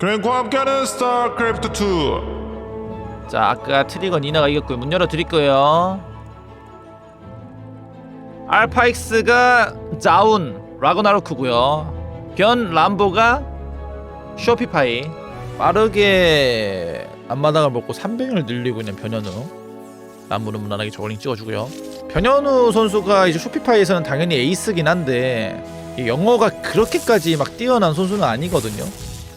그랭과 함께하는 스타크래프트 2 자 아까 트리거 니나가 이겼고요. 문 열어 드릴 거예요. 알파익스가 자운 라그나로크고요. 변 람보가 쇼피파이. 빠르게 앞마당을 먹고 300을 늘리고 있는 변현우. 람보는 무난하게 저글링 찍어주고요. 변현우 선수가 이제 쇼피파이에서는 당연히 에이스긴 한데 이 영어가 그렇게까지 막 뛰어난 선수는 아니거든요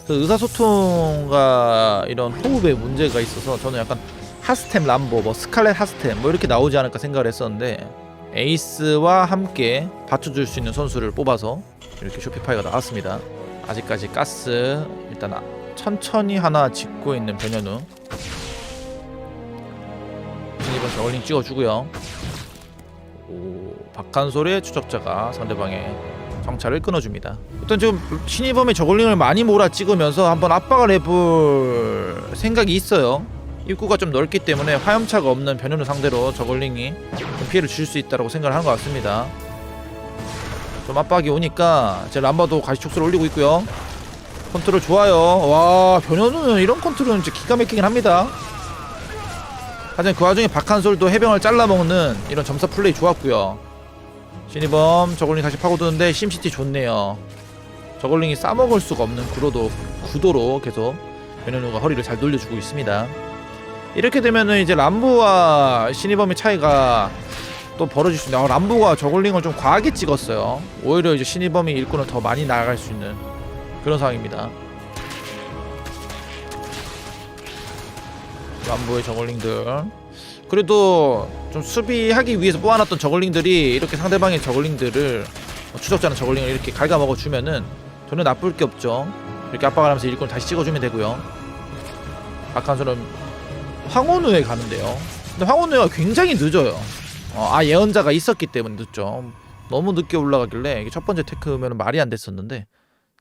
그 의사소통과 이런 호흡에 문제가 있어서 저는 약간 하스템 람보, 뭐 스칼렛 하스템 뭐 이렇게 나오지 않을까 생각을 했었는데 에이스와 함께 받쳐줄 수 있는 선수를 뽑아서 이렇게 쇼피파이가 나왔습니다. 아직까지 가스 일단 아- 천천히 하나 짓고 있는 변현우 이번 저울링 찍어주고요. 오, 박한솔의 추적자가 상대방의 정찰을 끊어줍니다. 일단 지금 신이범의 저글링을 많이 몰아 찍으면서 한번 압박을 해볼 생각이 있어요. 입구가 좀 넓기 때문에 화염차가 없는 변현우 상대로 저글링이 좀 피해를 줄 수 있다고 생각을 하는 것 같습니다. 좀 압박이 오니까 제 람바도 가시촉수를 올리고 있고요. 컨트롤 좋아요. 와 변현우는 이런 컨트롤은 진짜 기가 막히긴 합니다. 하지만 그 와중에 박한솔도 해병을 잘라먹는 이런 점사 플레이 좋았고요. 신이범 저글링 다시 파고드는데 심시티 좋네요. 저글링이 싸먹을 수가 없는 구도도 구도로 계속 변현우가 허리를 잘 돌려주고 있습니다. 이렇게 되면은 이제 람보와 신이범의 차이가 또 벌어질 수 있는데 아, 람보가 저글링을 좀 과하게 찍었어요. 오히려 이제 신이범이 일꾼을 더 많이 나아갈 수 있는 그런 상황입니다. 람보의 저글링들 그래도 좀 수비하기 위해서 뽑아놨던 저글링들이 이렇게 상대방의 저글링들을 어, 추적자는 저글링을 이렇게 갉아먹어 주면은 전혀 나쁠 게 없죠. 이렇게 압박을 하면서 일꾼 다시 찍어주면 되고요. 박한솔은 황혼우에 가는데요. 근데 황혼우가 굉장히 늦어요. 어, 아 예언자가 있었기 때문에 늦죠. 너무 늦게 올라가길래 이게 첫 번째 테크면 말이 안 됐었는데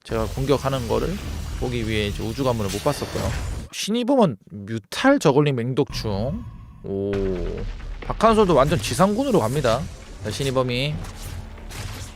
제가 공격하는 거를 보기 위해 이제 우주 관문을 못 봤었고요. 신이범은 뮤탈 저글링 맹독충. 오 박한솔도 완전 지상군으로 갑니다. 자, 신이범이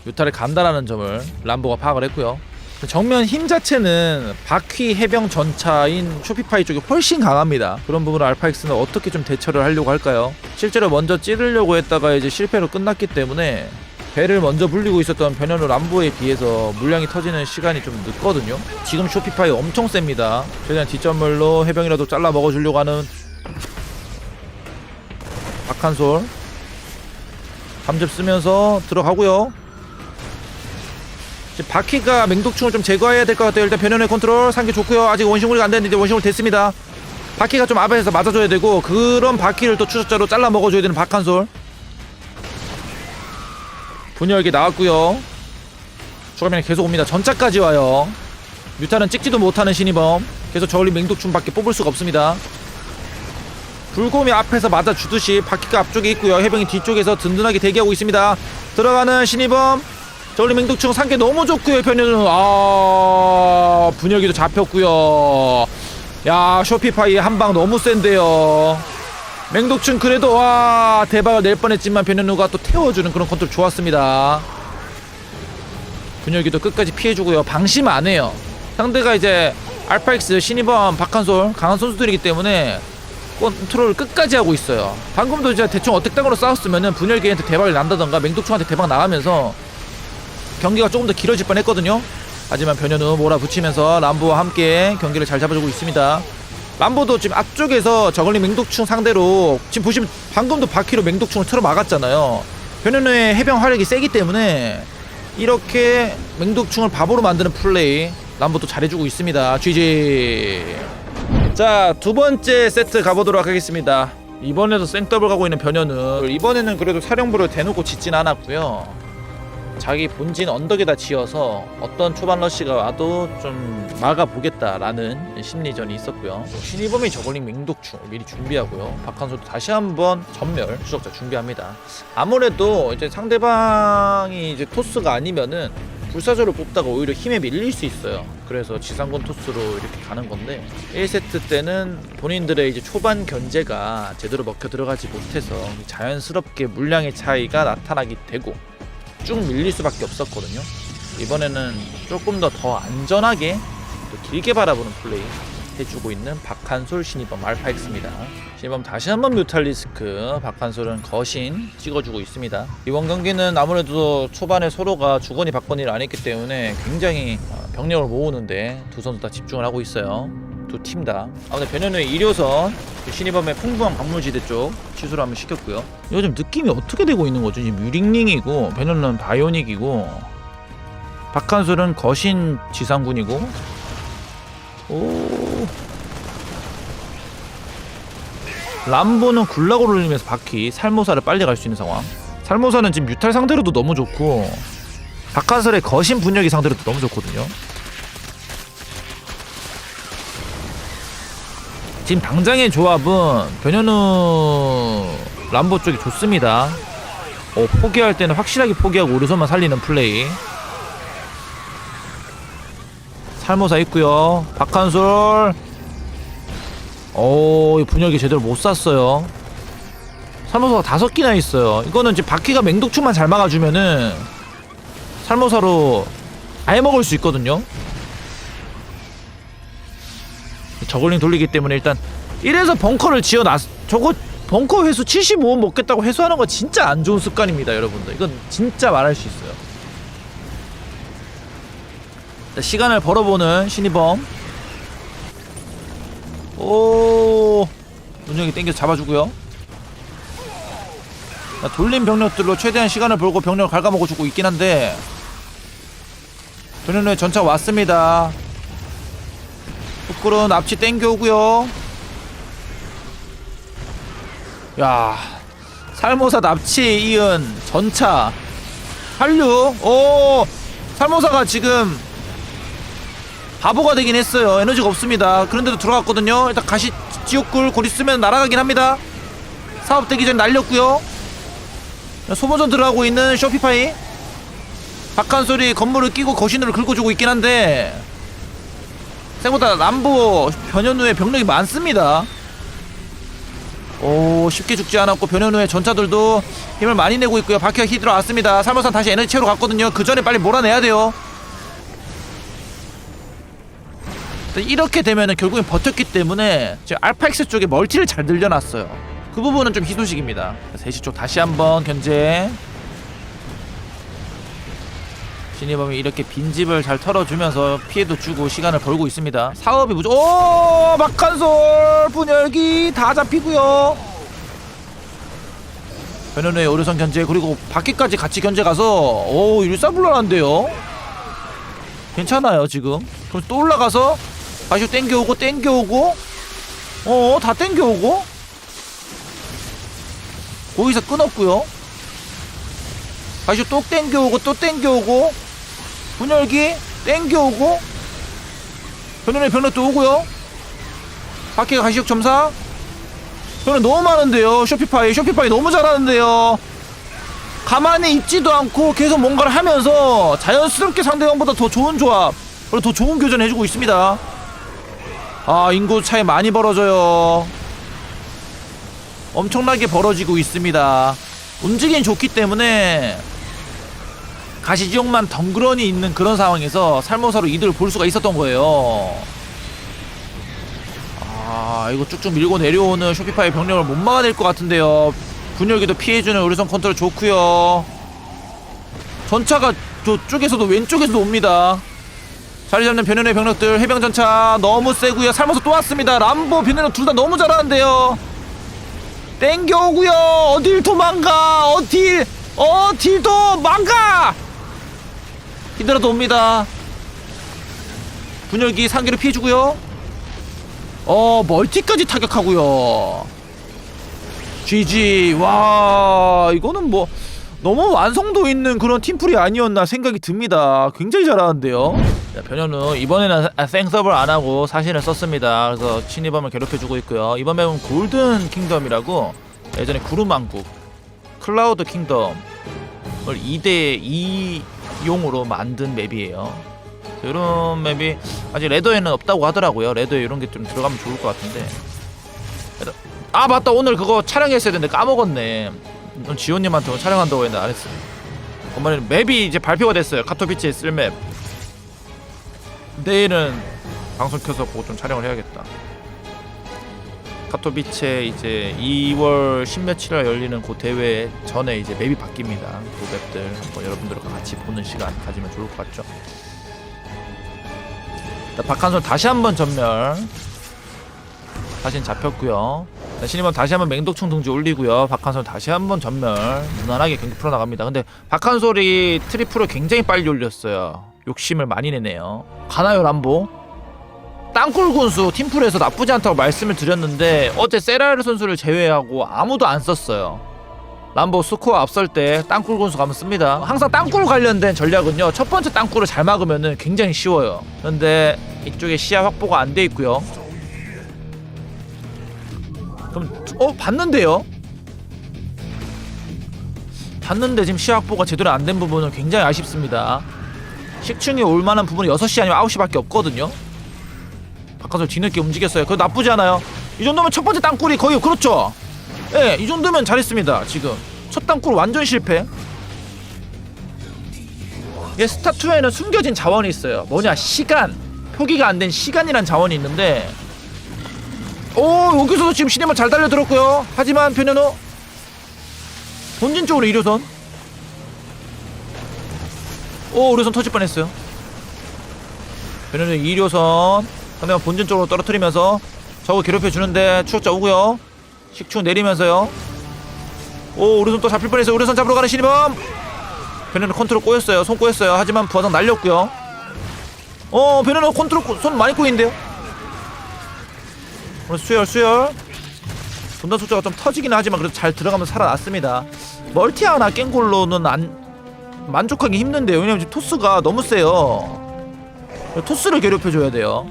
뮤탈을 간다라는 점을 람보가 파악을 했고요. 정면 힘 자체는 바퀴 해병 전차인 쇼피파이 쪽이 훨씬 강합니다. 그런 부분을 알파엑스는 어떻게 좀 대처를 하려고 할까요? 실제로 먼저 찌르려고 했다가 이제 실패로 끝났기 때문에 배를 먼저 불리고 있었던 변현우 람보에 비해서 물량이 터지는 시간이 좀 늦거든요. 지금 쇼피파이 엄청 셉니다. 최대한 뒷전멸로 해병이라도 잘라 먹어주려고 하는 박한솔 감접 쓰면서 들어가고요. 이제 바퀴가 맹독충을 좀 제거해야 될 것 같아요. 일단 변현의 컨트롤 상계 좋고요. 아직 원심물이 안 됐는데 이제 원심물 됐습니다. 바퀴가 좀 앞에서 맞아줘야 되고 그런 바퀴를 또 추적자로 잘라 먹어줘야 되는 박한솔. 분열기 나왔고요. 추가면에 계속 옵니다. 전차까지 와요. 뮤타는 찍지도 못하는 신이범. 계속 저울리 맹독충밖에 뽑을 수가 없습니다. 불곰이 앞에서 맞아주듯이 바퀴가 앞쪽에 있고요. 해병이 뒤쪽에서 든든하게 대기하고 있습니다. 들어가는 신이범. 저울리 맹독충 상계 너무 좋고요. 변현우 아 분열기도 잡혔고요. 야 쇼피파이 한 방 너무 센데요. 맹독충 그래도 와 대박을 낼 뻔했지만 변현우가 또 태워주는 그런 컨트롤 좋았습니다. 분열기도 끝까지 피해주고요. 방심 안 해요. 상대가 이제 알파엑스, 신이범, 박한솔 강한 선수들이기 때문에 컨트롤을 끝까지 하고 있어요. 방금도 이제 대충 어택당으로 싸웠으면은 분열기한테 대박을 난다던가 맹독충한테 대박 나가면서 경기가 조금 더 길어질 뻔 했거든요. 하지만 변현우 몰아붙이면서 람보와 함께 경기를 잘 잡아주고 있습니다. 람보도 지금 앞쪽에서 저걸리 맹독충 상대로 지금 보시면 방금도 바퀴로 맹독충을 틀어 막았잖아요. 변현우의 해병 화력이 세기 때문에 이렇게 맹독충을 바보로 만드는 플레이 람보도 잘해주고 있습니다. GG. 자, 두 번째 세트 가보도록 하겠습니다. 이번에도 생더블 가고 있는 변현우. 이번에는 그래도 사령부를 대놓고 짓진 않았고요. 자기 본진 언덕에다 지어서 어떤 초반 러시가 와도 좀 막아보겠다라는 심리전이 있었고요. 신이범이 저걸링 맹독충 미리 준비하고요. 박한솔도 다시 한번 전멸 추적자 준비합니다. 아무래도 이제 상대방이 이제 토스가 아니면은 불사조를 뽑다가 오히려 힘에 밀릴 수 있어요. 그래서 지상군 토스로 이렇게 가는 건데 1세트 때는 본인들의 이제 초반 견제가 제대로 먹혀 들어가지 못해서 자연스럽게 물량의 차이가 나타나게 되고 쭉 밀릴 수밖에 없었거든요. 이번에는 조금 더 더 안전하게 또 길게 바라보는 플레이 해주고 있는 박한솔 신이범 알파엑스입니다. 신이범 다시 한번 뮤탈리스크 박한솔은 거신 찍어주고 있습니다. 이번 경기는 아무래도 초반에 서로가 주거니 받거니를 안 했기 때문에 굉장히 어, 병력을 모으는데 두 선수 다 집중을 하고 있어요. 두 팀 다. 아 근데 변현우의 1호선 신이범의 풍부한 광물지대 쪽 취소를 한번 시켰고요. 요즘 느낌이 어떻게 되고 있는 거죠? 지금 유링링이고 변현우는 바이오닉이고 박한솔은 거신 지상군이고 오 람보는 굴락을 올리면서 바퀴 살모사를 빨리 갈 수 있는 상황 살모사는 지금 뮤탈 상대로도 너무 좋고 박한솔의 거신 분열기 상대로도 너무 좋거든요 지금 당장의 조합은 변현우 람보 쪽이 좋습니다 어, 포기할 때는 확실하게 포기하고 오른손만 살리는 플레이 살모사 있고요. 박한솔. 오, 이 분열기 제대로 못 쐈어요. 살모사가 다섯 개나 있어요. 이거는 이제 바퀴가 맹독충만 잘 막아주면은 살모사로 아예 먹을 수 있거든요. 저글링 돌리기 때문에 일단 이래서 벙커를 지어놨. 저거 벙커 회수 75원 먹겠다고 회수하는 거 진짜 안 좋은 습관입니다, 여러분들. 이건 진짜 말할 수 있어요. 자, 시간을 벌어보는 신이범 오. 문영이 땡겨서 잡아주고요. 자, 돌린 병력들로 최대한 시간을 벌고 병력을 갉아먹어 주고 있긴 한데. 변현우의 전차 왔습니다. 후kur은 앞치 땡겨오고요. 야 살모사 납치에 이은 전차. 한류? 오 살모사가 지금 바보가 되긴 했어요. 에너지가 없습니다. 그런데도 들어갔거든요. 일단 가시 지옥굴 곧 있으면 날아가긴 합니다. 사업 되기 전에 날렸고요. 소모전 들어가고 있는 쇼피파이. 박한솔이 건물을 끼고 거신으로 긁어주고 있긴 한데 생각보다 람보 변현우의 병력이 많습니다. 오 쉽게 죽지 않았고 변현우의 전차들도 힘을 많이 내고 있고요. 바퀴가 히 들어 왔습니다. 살모산 다시 에너지 채우러 갔거든요. 그 전에 빨리 몰아내야 돼요. 이렇게 되면은 결국엔 버텼기 때문에 알파엑스 쪽에 멀티를 잘 늘려놨어요. 그 부분은 좀 희소식입니다. 3시 쪽 다시 한번 견제. 신이범이 이렇게 빈집을 잘 털어주면서 피해도 주고 시간을 벌고 있습니다. 사업이 무조 오 막한솔 분열기 다 잡히고요. 변현우의 오류선 견제 그리고 바퀴까지 같이 견제 가서 오 일사불란한데요. 괜찮아요 지금. 그럼 또 올라가서 다시 땡겨오고 땡겨오고? 어 다 땡겨오고? 거기서 끊었고요. 다시 또 땡겨오고 또 땡겨오고? 분열기 땡겨오고? 변현의 변력 또 오고요. 바퀴가 가시적 점사. 변력 너무 많은데요 쇼피파이. 쇼피파이 너무 잘하는데요. 가만히 있지도 않고 계속 뭔가를 하면서 자연스럽게 상대방보다 더 좋은 조합 그리고 더 좋은 교전 해주고 있습니다 아 인구 차이 많이 벌어져요. 엄청나게 벌어지고 있습니다. 움직임이 좋기 때문에 가시지역만 덩그러니 있는 그런 상황에서 살모사로 이득을 볼 수가 있었던 거예요. 아 이거 쭉쭉 밀고 내려오는 쇼피파이 병력을 못 막아낼 것 같은데요. 분열기도 피해주는 의료선 컨트롤 좋고요. 전차가 저쪽에서도 왼쪽에서도 옵니다 자리 잡는 변현의 병력들 해병 전차 너무 세고요. 살면서 또 왔습니다. 람보 변현우 둘다 너무 잘하는데요. 땡겨오고요. 어딜 도망가? 어딜 어딜 도망가? 히드라도 옵니다. 분열기 상기로 피해주고요. 어 멀티까지 타격하고요. GG 와 이거는 뭐 너무 완성도 있는 그런 팀플이 아니었나 생각이 듭니다. 굉장히 잘하는데요. 자, 변현우 이번에는 아, 생서블 안 하고 사신을 썼습니다. 그래서 친이범을 괴롭혀주고 있고요. 이번 맵은 골든 킹덤이라고 예전에 구름왕국 클라우드 킹덤을 2대 2용으로 만든 맵이에요. 이런 맵이 아직 레더에는 없다고 하더라고요. 레더에 이런 게 좀 들어가면 좋을 것 같은데. 아 맞다 오늘 그거 촬영했어야 되는데 까먹었네. 넌 지호님한테 오늘 촬영한다고 했는데 안 했어. 엄마는 맵이 이제 발표가 됐어요. 카토피치에 쓸 맵. 내일은 방송 켜서 그거 좀 촬영을 해야겠다. 카토비체 이제 2월 10며칠에 열리는 그 대회 전에 이제 맵이 바뀝니다. 그 맵들 한번 여러분들과 같이 보는 시간 가지면 좋을 것 같죠. 자, 박한솔 다시 한번 전멸. 사진 잡혔고요. 자, 신임원 다시 한번 맹독충 등지 올리고요. 박한솔 다시 한번 전멸. 무난하게 경기 풀어나갑니다. 근데 박한솔이 트리플을 굉장히 빨리 올렸어요. 욕심을 많이 내네요. 가나요 람보? 땅굴 군수 팀플에서 나쁘지 않다고 말씀을 드렸는데 어제 세라르 선수를 제외하고 아무도 안 썼어요. 람보 스코어 앞설 때 땅굴 군수 가면 씁니다. 항상 땅굴 관련된 전략은요. 첫 번째 땅굴을 잘 막으면 굉장히 쉬워요. 그런데 이쪽에 시야 확보가 안 돼 있고요. 그럼 어 봤는데요? 봤는데 지금 시야 확보가 제대로 안 된 부분은 굉장히 아쉽습니다. 식충이 올 만한 부분이 6시 아니면 9시밖에 없거든요. 바깥으로 뒤늦게 움직였어요. 그거 나쁘지 않아요. 이 정도면 첫 번째 땅굴이 거의 그렇죠. 예, 이 정도면 잘했습니다. 지금 첫 땅굴 완전 실패. 예, 스타2에는 숨겨진 자원이 있어요. 뭐냐? 시간. 표기가 안 된 시간이란 자원이 있는데 오 여기서도 지금 시네마 잘 달려들었고요. 하지만 변현호 본진 쪽으로 이료선 오 의료선 터질 뻔했어요. 변현호 이료선 상대방 본진 쪽으로 떨어뜨리면서 저거 괴롭혀 주는데 추적자 오고요. 식충 내리면서요. 오 우르손 또 잡힐 뻔했어요. 우르손 잡으러 가는 신이범. 변현우 컨트롤 꼬였어요. 손 꼬였어요. 하지만 부하장 날렸고요. 어 변현우 컨트롤 꼬, 손 많이 꼬인데요. 오늘 수열 수열. 분단 숫자가 좀 터지긴 하지만 그래도 잘 들어가면서 살아났습니다. 멀티 하나 깬 걸로는 안 만족하기 힘든데요. 왜냐면 지금 토스가 너무 세요. 토스를 괴롭혀줘야 돼요.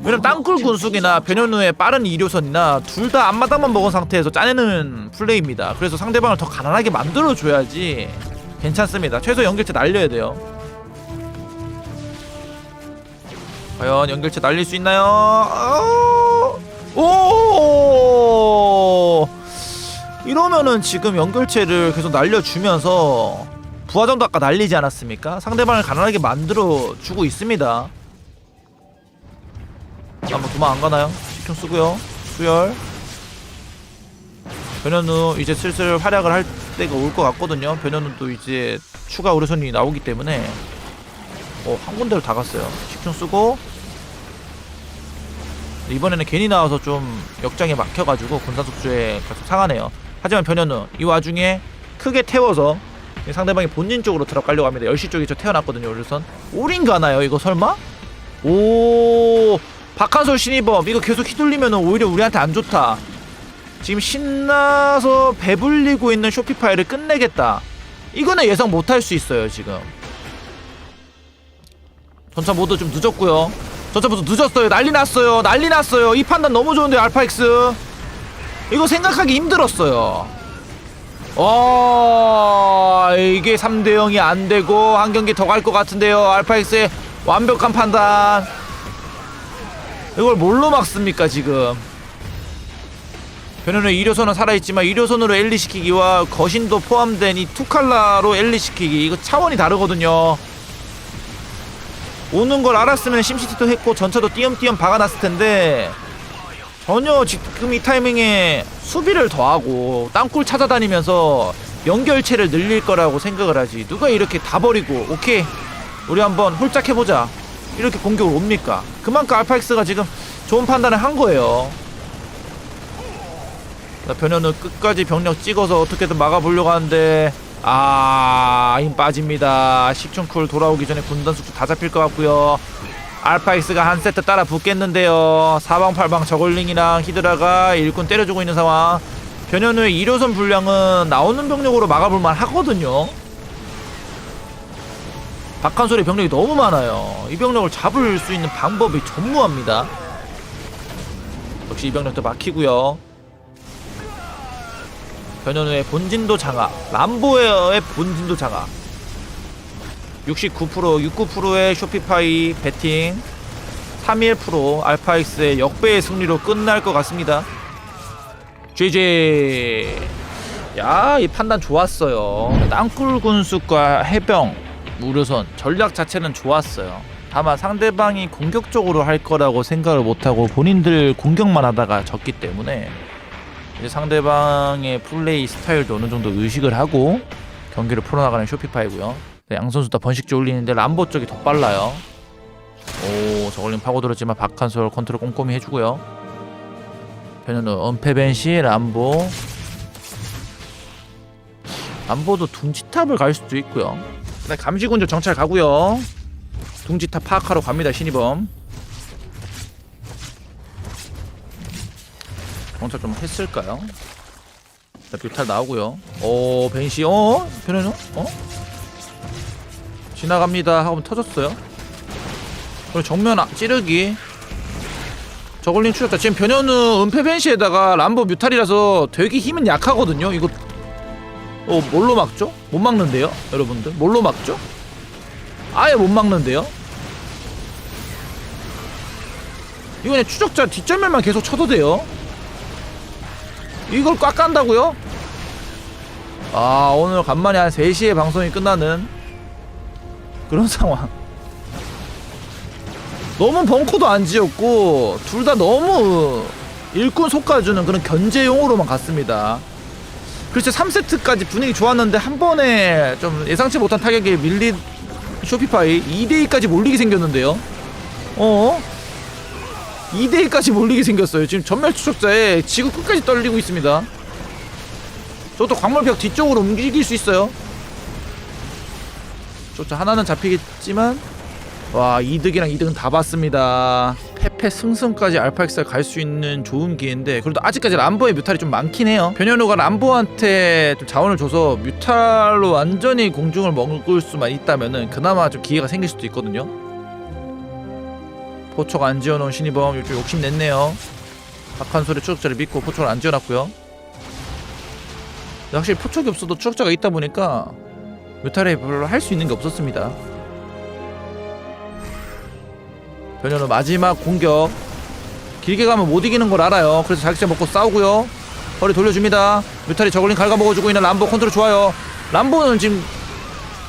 왜냐면 땅굴 군숙이나 변현우의 빠른 이료선이나 둘 다 앞마당만 먹은 상태에서 짜내는 플레이입니다. 그래서 상대방을 더 가난하게 만들어줘야지 괜찮습니다. 최소 연결체 날려야 돼요. 과연 연결체 날릴 수 있나요? 어... 오! 이러면은 지금 연결체를 계속 날려주면서 부하정도 아까 날리지 않았습니까? 상대방을 가난하게 만들어주고 있습니다. 한번 도망 안 가나요? 집중 쓰고요. 수열. 변현우 이제 슬슬 활약을 할 때가 올 것 같거든요. 변현우도 이제 추가 의료선이 나오기 때문에 어, 한 군데로 다 갔어요. 집중 쓰고 이번에는 괜히 나와서 좀 역장에 막혀가지고 군사숙주에 계속 상하네요. 하지만 변현우 이 와중에 크게 태워서 상대방이 본진 쪽으로 들어가려고 합니다. 10시 쪽에 저 태어났거든요. 의료선. 올인 가나요? 이거 설마? 오 박한솔 신이범 이거 계속 휘둘리면 오히려 우리한테 안 좋다. 지금 신나서 배불리고 있는 쇼피파이를 끝내겠다. 이거는 예상 못할 수 있어요 지금. 전차 모드 좀 늦었고요. 전차 모드 늦었어요. 난리 났어요. 난리 났어요. 이 판단 너무 좋은데 알파엑스. 이거 생각하기 힘들었어요. 어 이게 3대 0이 안 되고 한 경기 더 갈 것 같은데요. 알파엑스의 완벽한 판단. 이걸 뭘로 막습니까 지금 변현우 2료선은 살아있지만 2료선으로 엘리 시키기와 거신도 포함된 이 투칼라로 엘리 시키기 이거 차원이 다르거든요 오는 걸 알았으면 심시티도 했고 전차도 띄엄띄엄 박아놨을 텐데 전혀 지금 이 타이밍에 수비를 더하고 땅굴 찾아다니면서 연결체를 늘릴 거라고 생각을 하지 누가 이렇게 다 버리고 오케이 우리 한번 홀짝 해보자 이렇게 공격을 옵니까? 그만큼 알파엑스가 지금 좋은 판단을 한 거예요. 자, 변현우 끝까지 병력 찍어서 어떻게든 막아보려고 하는데 아, 힘 빠집니다. 식충쿨 돌아오기 전에 군단 숙주 다 잡힐 것 같고요. 알파엑스가 한 세트 따라 붙겠는데요. 사방팔방 저글링이랑 히드라가 일꾼 때려주고 있는 상황. 변현우의 1호선 분량은 나오는 병력으로 막아볼만 하거든요. 박한솔의 병력이 너무 많아요. 이 병력을 잡을 수 있는 방법이 전무합니다. 역시 이 병력도 막히고요. 변현우의 본진도 장악, 람보의 본진도 장악. 69% 69%의 쇼피파이 배팅 31% 알파엑스의 역배의 승리로 끝날 것 같습니다. GG. 야, 이 판단 좋았어요. 땅굴 군수과 해병 무료선 전략 자체는 좋았어요. 다만 상대방이 공격적으로 할 거라고 생각을 못하고 본인들 공격만 하다가 졌기 때문에 이제 상대방의 플레이 스타일도 어느 정도 의식을 하고 경기를 풀어나가는 쇼피파이고요. 네, 양 선수 다 번식지 올리는데 람보 쪽이 더 빨라요. 오 저걸링 파고들었지만 박한솔 컨트롤 꼼꼼히 해주고요. 변현우 은폐벤시 람보 람보도 둥지탑을 갈 수도 있고요. 네, 감시군주 정찰 가고요. 둥지탑 파악하러 갑니다 신이범. 정찰 좀 했을까요? 자, 뷰탈 나오고요. 오 벤시 어 변현우 어 지나갑니다 하고 터졌어요. 그리고 정면 아- 찌르기. 저걸린 추적자 지금 변현우 은폐 벤시에다가 람보 뮤탈이라서 되게 힘은 약하거든요. 이거 어 뭘로 막죠? 못 막는데요, 여러분들? 뭘로 막죠? 아예 못 막는데요? 이거 그냥 추적자 뒷전면만 계속 쳐도 돼요. 이걸 꽉 간다고요? 아 오늘 간만에 한 3시에 방송이 끝나는 그런 상황. 너무 벙커도 안 지었고 둘 다 너무 일꾼 속아주는 그런 견제용으로만 갔습니다. 그렇죠 3세트까지 분위기 좋았는데 한 번에 좀 예상치 못한 타격에 밀린 쇼피파이 2대2까지 몰리게 생겼는데요 어? 2대2까지 몰리게 생겼어요 지금 전멸 추적자에 지구 끝까지 떨리고 있습니다 저것도 광물벽 뒤쪽으로 움직일 수 있어요 추적자 하나는 잡히겠지만 와 이득이랑 이득은 다 봤습니다. 페페 승승까지 알파엑스가 갈 수 있는 좋은 기회인데 그래도 아직까지 람보의 뮤탈이 좀 많긴 해요. 변현우가 람보한테 좀 자원을 줘서 뮤탈로 완전히 공중을 먹을 수만 있다면은 그나마 좀 기회가 생길 수도 있거든요. 포촉 안 지어놓은 신이범 요즘 욕심 냈네요. 박한솔의 추적자를 믿고 포촉을 안 지어놨고요. 확실히 포촉이 없어도 추적자가 있다 보니까 뮤탈에 별로 할 수 있는 게 없었습니다. 변현우 마지막 공격. 길게 가면 못 이기는 걸 알아요. 그래서 자격제 먹고 싸우고요. 허리 돌려줍니다. 뮤탈이 저글링 갉아먹어주고 있는 람보 컨트롤 좋아요. 람보는 지금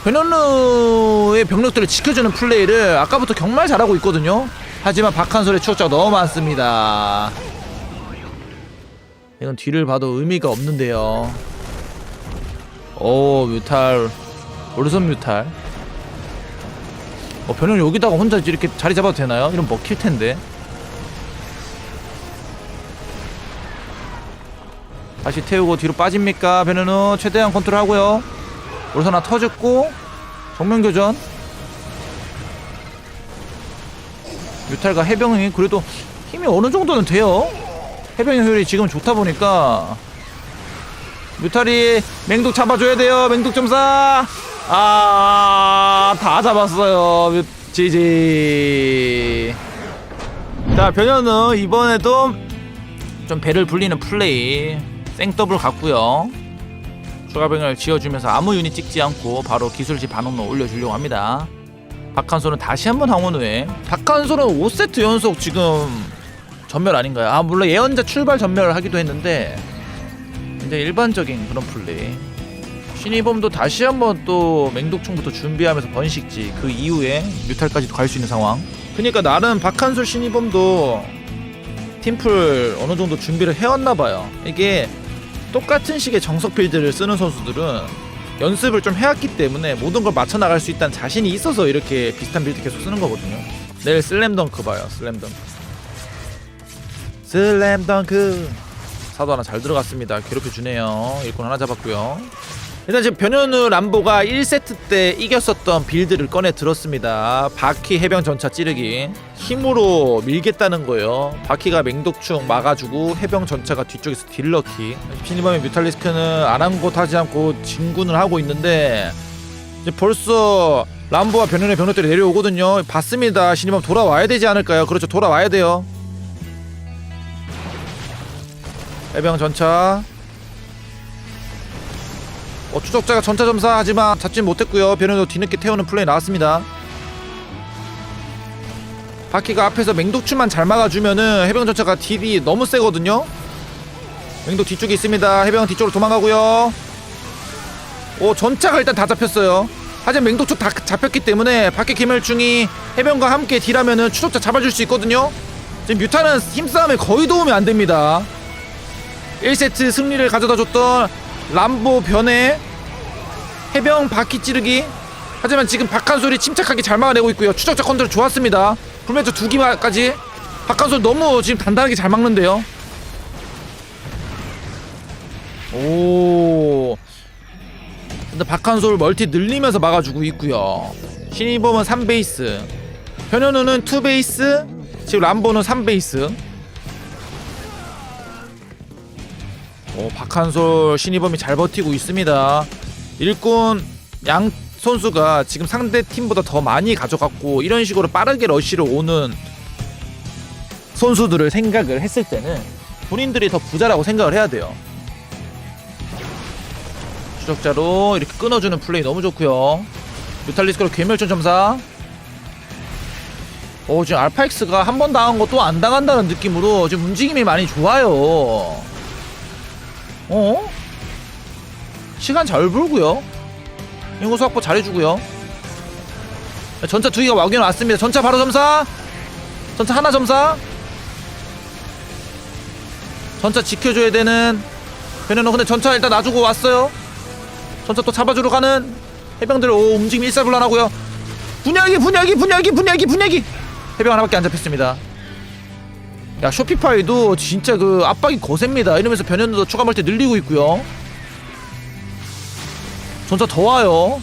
변현우의 병력들을 지켜주는 플레이를 아까부터 정말 잘하고 있거든요. 하지만 박한솔의 추적자가 너무 많습니다. 이건 뒤를 봐도 의미가 없는데요. 오 뮤탈 오르선 뮤탈 어, 변현우 여기다가 혼자 이렇게 자리 잡아도 되나요? 이런 먹힐 텐데. 다시 태우고 뒤로 빠집니까? 변현우 최대한 컨트롤 하고요. 오르선 하나 터졌고 정면 교전. 뮤탈과 해병이 그래도 힘이 어느 정도는 돼요. 해병의 효율이 지금 좋다 보니까 뮤탈이 맹독 잡아줘야 돼요. 맹독 점사. 아, 다 잡았어요. 뮤- 지지. 자, 변현우 이번에도 좀 배를 불리는 플레이. 생더블 갔고요. 추가병을 지어주면서 아무 유닛 찍지 않고 바로 기술지 반응로 올려주려고 합니다. 박한솔은 다시 한번 항원 후에 박한솔은 5세트 연속 지금 전멸 아닌가요? 아 물론 예언자 출발 전멸을 하기도 했는데 이제 일반적인 그런 플레이 신이범도 다시 한번 또 맹독충부터 준비하면서 번식지 그 이후에 뮤탈까지도 갈 수 있는 상황 그러니까 나름 박한솔 신이범도 팀플 어느 정도 준비를 해왔나 봐요 이게 똑같은 식의 정석 빌드를 쓰는 선수들은 연습을 좀 해왔기 때문에 모든 걸 맞춰 나갈 수 있다는 자신이 있어서 이렇게 비슷한 빌드 계속 쓰는 거거든요 내일 슬램덩크 봐요 슬램덩크 슬램덩크 사도 하나 잘 들어갔습니다. 괴롭혀 주네요. 일꾼 하나 잡았고요. 일단 지금 변현우 람보가 1세트 때 이겼었던 빌드를 꺼내 들었습니다. 바퀴 해병 전차 찌르기 힘으로 밀겠다는 거예요. 바퀴가 맹독충 막아주고 해병 전차가 뒤쪽에서 딜러키. 피니범의 뮤탈리스크는 아랑곳하지 않고 진군을 하고 있는데 벌써 람보와 변현의 병력들이 내려오거든요. 봤습니다. 신이범 돌아와야 되지 않을까요? 그렇죠. 돌아와야 돼요. 해병 전차 어, 추적자가 전차 점사하지만 잡지 못했고요. 변현도 뒤늦게 태우는 플레이 나왔습니다. 바퀴가 앞에서 맹독추만 잘 막아주면은 해병 전차가 딜이 너무 세거든요. 맹독 뒤쪽에 있습니다. 해병 뒤쪽으로 도망가고요. 오 전차가 일단 다 잡혔어요. 하지만 맹독충 다 잡혔기 때문에 밖에 기멸충이 해변과 함께 딜하면은 추적자 잡아줄 수 있거든요. 지금 뮤타는 힘싸움에 거의 도움이 안 됩니다. 1세트 승리를 가져다 줬던 람보 변의 해병 바퀴 찌르기. 하지만 지금 박한솔이 침착하게 잘 막아내고 있고요. 추적자 컨트롤 좋았습니다. 불면조 두 기까지. 박한솔 너무 지금 단단하게 잘 막는데요. 오. 근데 박한솔 멀티 늘리면서 막아주고 있고요. 신이범은 3베이스. 변현우는 2베이스. 지금 람보는 3베이스 오 박한솔 신이범이 잘 버티고 있습니다 일꾼 양 선수가 지금 상대 팀보다 더 많이 가져갔고 이런 식으로 빠르게 러쉬로 오는 선수들을 생각을 했을 때는 본인들이 더 부자라고 생각을 해야 돼요. 추적자로 이렇게 끊어주는 플레이 너무 좋고요. 뮤탈리스크로 괴멸전 점사. 오 지금 알파엑스가 한 번 당한 것도 안 당한다는 느낌으로 지금 움직임이 많이 좋아요. 어? 시간 잘 벌고요. 인구수 확보 잘해주고요. 전차 두 개가 와기는 왔습니다. 전차 바로 점사. 전차 하나 점사. 전차 지켜줘야 되는 베네너 근데 전차 일단 놔주고 왔어요. 전차 또 잡아주러 가는 해병들 오 움직임 일사불란하고요. 분야기 분야기 분야기 분야기 분야기 해병 하나밖에 안 잡혔습니다. 야 쇼피파이도 진짜 그 압박이 거셉니다. 이러면서 변현도 추가 멀티 늘리고 있고요. 전차 더 와요.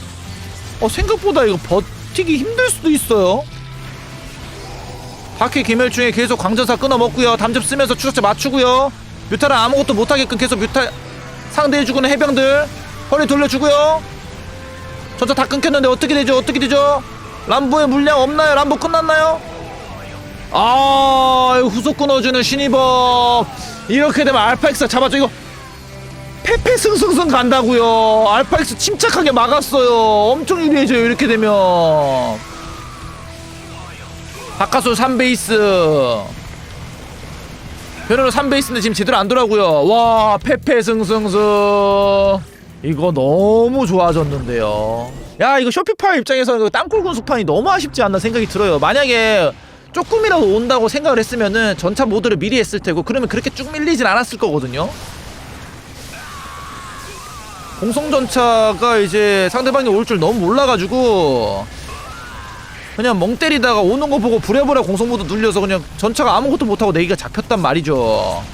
어 생각보다 이거 버티기 힘들 수도 있어요. 바퀴 기멸 중에 계속 광전사 끊어 먹고요. 담즙 쓰면서 추적자 맞추고요. 뮤타는 아무것도 못하게끔 계속 뮤타 상대해주고는 해병들 허리 돌려주고요. 전차 다 끊겼는데 어떻게 되죠? 어떻게 되죠? 람보의 물량 없나요? 람보 끝났나요? 아 후속 끊어주는 신이법 이렇게 되면 알파엑스 잡아줘. 이거 페페 승승승 간다고요. 알파엑스 침착하게 막았어요. 엄청 유리해져요 이렇게 되면. 바카솔 3베이스. 변호로 3베이스인데 지금 제대로 안 돌아고요. 와 페페 승승승. 이거 너무 좋아졌는데요. 야 이거 쇼피파이 입장에서는 그 땅굴 군수판이 너무 아쉽지 않나 생각이 들어요. 만약에 조금이라도 온다고 생각을 했으면은 전차 모드를 미리 했을 테고 그러면 그렇게 쭉 밀리진 않았을 거거든요. 공성전차가 이제 상대방이 올 줄 너무 몰라가지고 그냥 멍 때리다가 오는 거 보고 부랴부랴 공성모드 눌려서 그냥 전차가 아무것도 못하고 내기가 잡혔단 말이죠.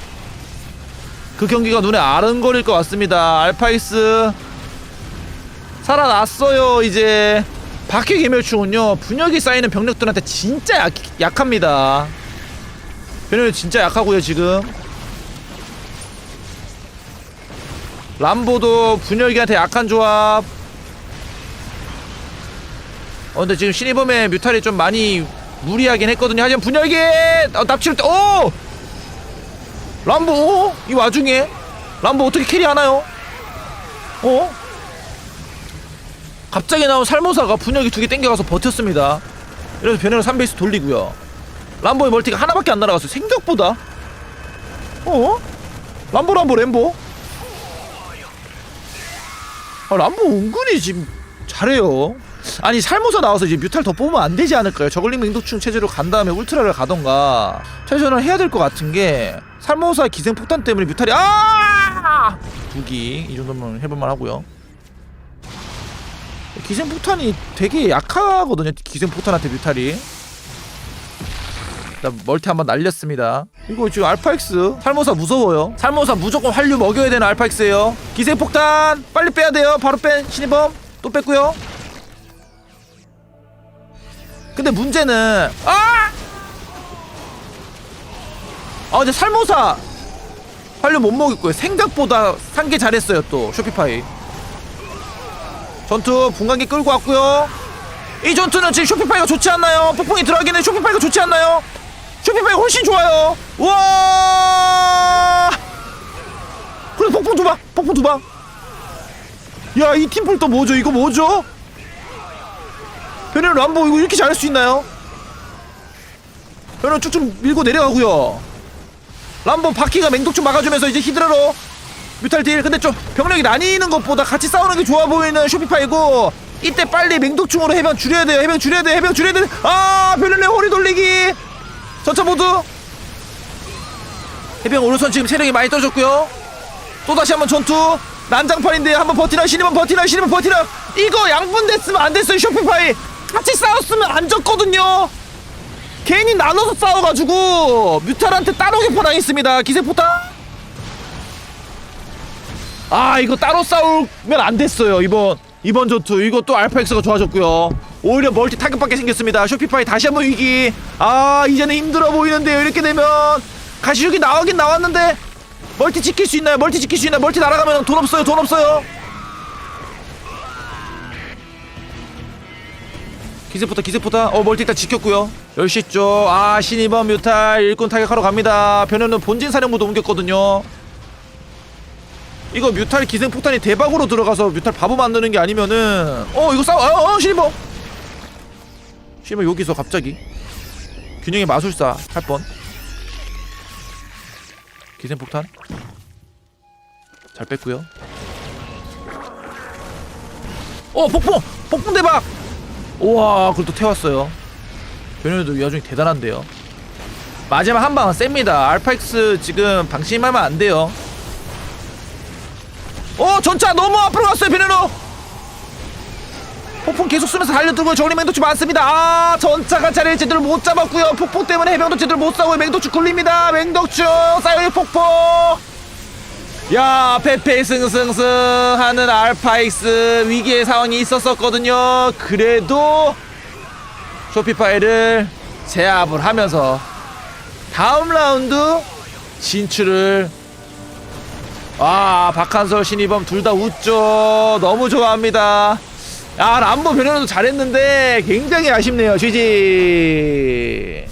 그 경기가 눈에 아른거릴 것 같습니다. 알파이스. 살아났어요 이제 바퀴 개멸충은요 분열기 쌓이는 병력들한테 진짜 약, 약합니다 변형이 진짜 약하고요 지금 람보도 분열기한테 약한 조합 어 근데 지금 신이범의 뮤탈이 좀 많이 무리하긴 했거든요 하지만 분열기 어, 납치를 때 오! 람보 어? 이 와중에 람보 어떻게 캐리하나요? 어? 갑자기 나온 살모사가 분열기 두 개 땡겨가서 버텼습니다 이래서 변형을 3베이스 돌리고요 람보의 멀티가 하나밖에 안 날아갔어요 생각보다 어? 람보 람보 램보 아, 람보 은근히 지금 잘해요. 아니 살모사 나와서 이제 뮤탈 더 뽑으면 안 되지 않을까요? 저글링 맹독충 체제로 간 다음에 울트라를 가던가 최선을 해야 될 것 같은 게 살모사 기생 폭탄 때문에 뮤탈이 아 두기 이 정도면 해볼만 하고요. 기생 폭탄이 되게 약하거든요. 기생 폭탄한테 뮤탈이. 나 멀티 한번 날렸습니다. 이거 지금 알파엑스 살모사 무서워요. 살모사 무조건 활류 먹여야 되는 알파엑스예요. 기생 폭탄 빨리 빼야 돼요. 바로 뺀 신이범 또 뺐고요. 근데 문제는 아! 아 근데 살모사 활류 못 먹였고요. 생각보다 상계 잘했어요 또 쇼피파이. 전투 분광기 끌고 왔고요. 이 전투는 지금 쇼피파이가 좋지 않나요? 폭풍이 들어가기는 쇼피파이가 좋지 않나요? 쇼피파이가 훨씬 좋아요. 와! 그래 폭풍 두 방, 폭풍 두 방. 야, 이 팀플 또 뭐죠? 이거 뭐죠? 변현 람보 이거 이렇게 잘할 수 있나요? 변현 쭉쭉 밀고 내려가고요. 람보 바퀴가 맹독충 막아주면서 이제 히드라로 뮤탈 딜. 근데 좀 병력이 나뉘는 것보다 같이 싸우는 게 좋아 보이는 쇼피파이고 이때 빨리 맹독충으로 해병 줄여야 돼요. 해병 줄여야 돼요. 해병 줄여야 돼아 별로네 허리 돌리기. 전차 모두. 해병 오른손 지금 체력이 많이 떨어졌고요. 또다시 한번 전투. 난장판인데 한번 버티나 신이면 버티나 신이면 버티나. 이거 양분됐으면 안 됐어요 쇼핑파이. 같이 싸웠으면 안 졌거든요. 괜히 나눠서 싸워가지고 뮤탈한테 따로 개포당했습니다. 기세포탄 아 이거 따로 싸우면 안 됐어요 이번. 이번 전투. 이거 또 알파엑스가 좋아졌고요. 오히려 멀티 타격받게 생겼습니다. 쇼피파이 다시 한번 위기. 아 이제는 힘들어 보이는데요 이렇게 되면. 가시육이 나오긴 나왔는데 멀티 지킬 수 있나요? 멀티 지킬 수 있나요? 멀티 날아가면 돈 없어요 돈 없어요. 기세포타 기세포타 어 멀티 일단 지켰고요. 10시 쪽아 신이번 뮤탈 일꾼 타격하러 갑니다. 변현은 본진 사령부도 옮겼거든요 이거 뮤탈 기생폭탄이 대박으로 들어가서 뮤탈 바보 만드는 게 아니면은 어 이거 싸워 어, 어 신이번 신이번 여기서 갑자기. 균형의 마술사 할 뻔. 기생폭탄. 잘 뺐고요. 어 폭풍! 폭풍 대박! 우와 그걸 또 태웠어요. 변현도 이 와중에 대단한데요. 마지막 한 방은 셉니다. 알파엑스 지금 방심하면 안 돼요 어 전차 너무 앞으로 갔어요 변현우 폭풍 계속 쏘면서 달려들고 저리 맹도추 많습니다. 아 전차가 자리를 제대로 못 잡았고요. 폭포 때문에 해병도 제대로 못 싸고 맹도추 굴립니다. 맹독추 사이의 폭포 야 페페 승승승 하는 알파이스 위기의 상황이 있었었거든요. 그래도 쇼피파이를 제압을 하면서 다음 라운드 진출을 아 박한솔 신이범 둘 다 웃죠. 너무 좋아합니다. 아 람보 변현도 잘했는데 굉장히 아쉽네요 GG